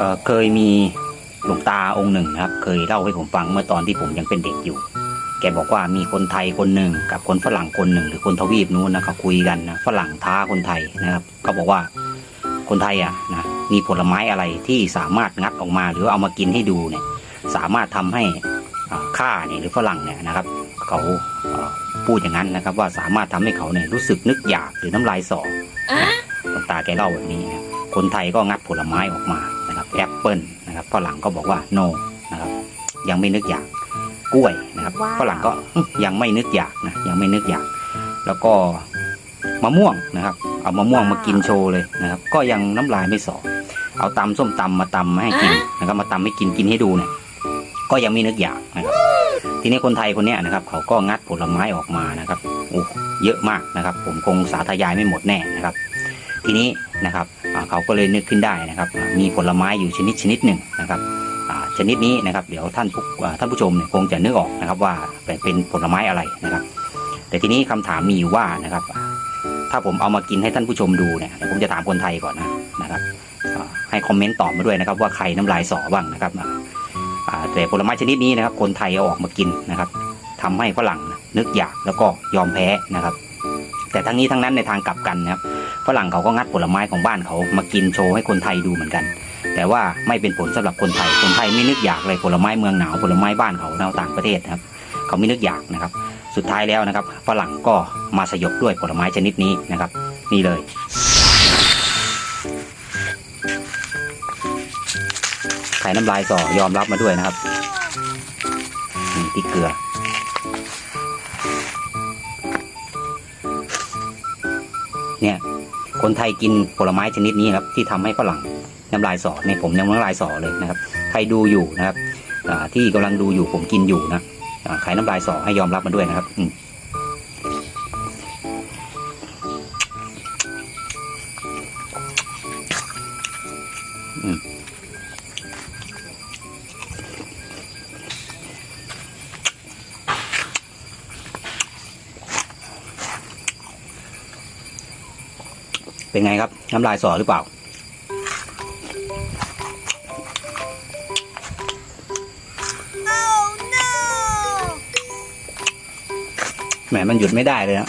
เอ่อเคยมีหลวงตาองค์หนึ่งนะครับ เคยเล่าให้ผมฟังเมื่อตอนที่ผมยังเป็นเด็กอยู่ แกบอกว่ามีคนไทยคนหนึ่งกับคนฝรั่งคนหนึ่ง หรือคนทวีปนู้นนะเขาคุยกันนะฝรั่งท้าคนไทยนะครับเขาบอกว่าคนไทยอะนะมีผลไม้อะไรที่สามารถงัดออกมาหรือเอามากินให้ดูเนี่ยสามารถทำให้อ่าข้าเนี่ยหรือฝรั่งเนี่ยนะครับ เขาเอ่อพูดอย่างนั้นนะครับ ว่าสามารถทำให้เขาเนี่ยรู้สึกนึกอยากหรือน้ำลายสอหลวงตาแกเล่าแบบนี้นะคนไทยก็งัดผลไม้ออกมานะครับ แอปเปิลนะครับฝรั่งก็บอกว่า no นะครับยังไม่นึกอยากกล้วยนะครับว้าวฝรั่งก็อื้อยังไม่นึกอยากนะยังไม่นึกอยาก แล้วก็มะม่วงนะครับ เอามะม่วงมากินโชว์เลยนะครับ ก็ยังน้ำลายไม่สอเอาตำส้มตำมาตำมาให้กินนะครับมาตำให้กินกินให้ดูเนี่ยก็ยังไม่นึกอยากนะครับ ทีนี้คนไทยคนเนี้ยนะครับ เขาก็งัดผลไม้ออกมานะครับโอ้เยอะมากนะครับ ผมคงสาธยายไม่หมดแน่นะครับ ทีนี้นะครับอ่า เขาก็เลยนึกขึ้นได้นะครับ มีผลไม้อยู่ชนิดชนิดหนึ่งนะครับชนิดนี้นะครับ เดี๋ยวท่านผู้ท่านผู้ชมเนี่ยคงจะนึกออกนะครับว่าเป็นผลไม้อะไรนะครับ แต่ทีนี้คำถามมีอยู่ว่านะครับ ถ้าผมเอามากินให้ท่านผู้ชมดูเนี่ยผมจะถามคนไทยก่อนนะนะครับให้คอมเมนต์ตอบมาด้วยนะครับ ว่าใครน้ำลายสอบ้างนะครับแต่ผลไม้ชนิดนี้นะครับ คนไทยเอาออกมากินนะครับทำให้ฝรั่งนึกอยากแล้วก็ยอมแพ้นะครับ แต่ทั้งนี้ทั้งนั้นในทางกลับกันนะครับฝรั่งเขาก็งัดผลไม้ของบ้านเขามากินโชว์ให้คนไทยดูเหมือนกัน แต่ว่าไม่เป็นผลสำหรับคนไทย คนไทยไม่นึกอยากเลยผลไม้เมืองหนาวผลไม้บ้านเขาในต่างประเทศนะครับ เขาไม่นึกอยากนะครับ สุดท้ายแล้วนะครับฝรั่งก็มาสยบด้วยผลไม้ชนิดนี้นะครับ นี่เลยไข่น้ำลายสอยอมรับมาด้วยนะครับนี่ที่เกลือ เนี่ยคนไทยกินผลไม้ชนิดนี้ครับที่ทำให้ฝรั่งน้ำลายสอเนี่ยผมยังน้ำลายสอเลยนะครับใครดูอยู่นะครับที่กำลังดูอยู่ผมกินอยู่นะขายน้ำลายสอให้ยอมรับมาด้วยนะครับอืมอืม เป็นไงครับน้ำลายสอหรือเปล่า แหมมันหยุดไม่ได้เลยนะ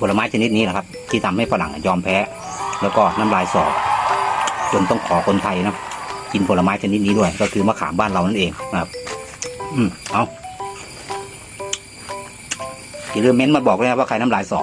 ผลไม้ชนิดนี้แหละครับ ที่ทำให้ฝรั่งยอมแพ้ แล้วก็น้ำลายสอจนต้องขอคนไทยนะกินผลไม้ชนิดนี้ด้วย ก็คือมะขามบ้านเรานั่นเองครับ อืมเอา อย่าลืมเม้นต์มาบอกเลยนะว่าใครน้ำลายสอ